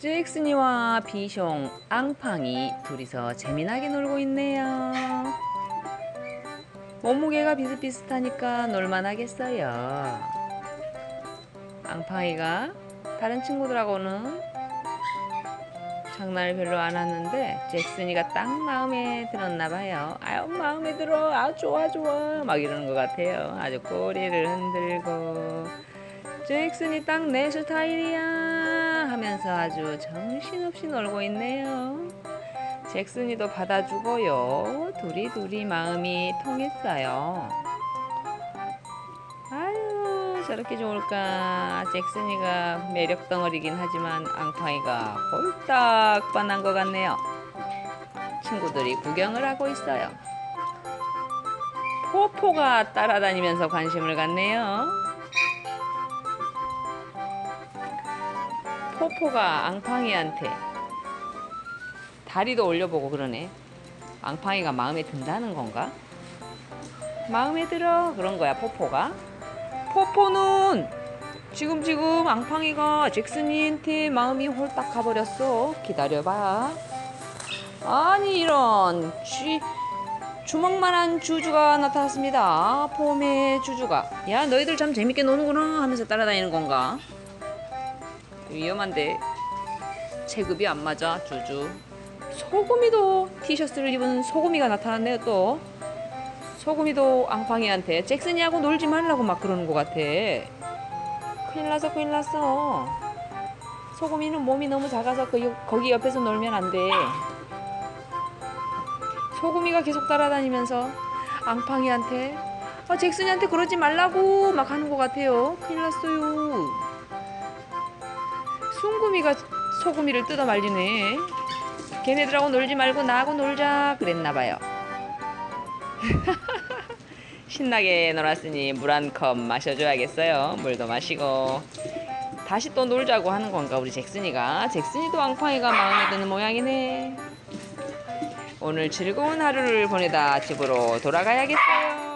잭슨이와 비숑, 앙팡이 둘이서 재미나게 놀고 있네요. 몸무게가 비슷비슷하니까 놀만하겠어요. 앙팡이가 다른 친구들하고는 장난을 별로 안 하는데 잭슨이가 딱 마음에 들었나 봐요. 아유 마음에 들어. 아 좋아 좋아. 막 이러는 것 같아요. 아주 꼬리를 흔들고 잭슨이 딱 내 스타일이야 하면서 아주 정신없이 놀고 있네요. 잭슨이도 받아주고요. 둘이 둘이 마음이 통했어요. 아유 저렇게 좋을까. 잭슨이가 매력 덩어리긴 하지만 앙팡이가 홀딱 반한 것 같네요. 친구들이 구경을 하고 있어요. 포포가 따라다니면서 관심을 갖네요. 포포가 앙팡이한테 다리도 올려보고 그러네. 앙팡이가 마음에 든다는 건가? 마음에 들어 그런 거야 포포가. 포포는 지금 지금 앙팡이가 잭슨이한테 마음이 홀딱 가버렸어. 기다려봐. 아니 이런 쥐 주먹만한 주주가 나타났습니다. 폼의 주주가. 야 너희들 참 재밌게 노는구나 하면서 따라다니는 건가? 위험한데 체급이 안 맞아 주주. 소금이도 티셔츠를 입은 소금이가 나타났네요 또. 소금이도 앙팡이한테 잭슨이하고 놀지 말라고 막 그러는 것 같아. 큰일 났어 큰일 났어. 소금이는 몸이 너무 작아서 그, 거기 옆에서 놀면 안 돼. 소금이가 계속 따라다니면서 앙팡이한테 아, 잭슨이한테 그러지 말라고 막 하는 것 같아요. 큰일 났어요. 숭구미가 소금이를 뜯어 말리네. 걔네들하고 놀지 말고 나하고 놀자 그랬나 봐요. 신나게 놀았으니 물 한 컵 마셔줘야겠어요. 물도 마시고 다시 또 놀자고 하는 건가 우리 잭슨이가 잭슨이도 앙팡이가 마음에 드는 모양이네. 오늘 즐거운 하루를 보내다 집으로 돌아가야겠어요.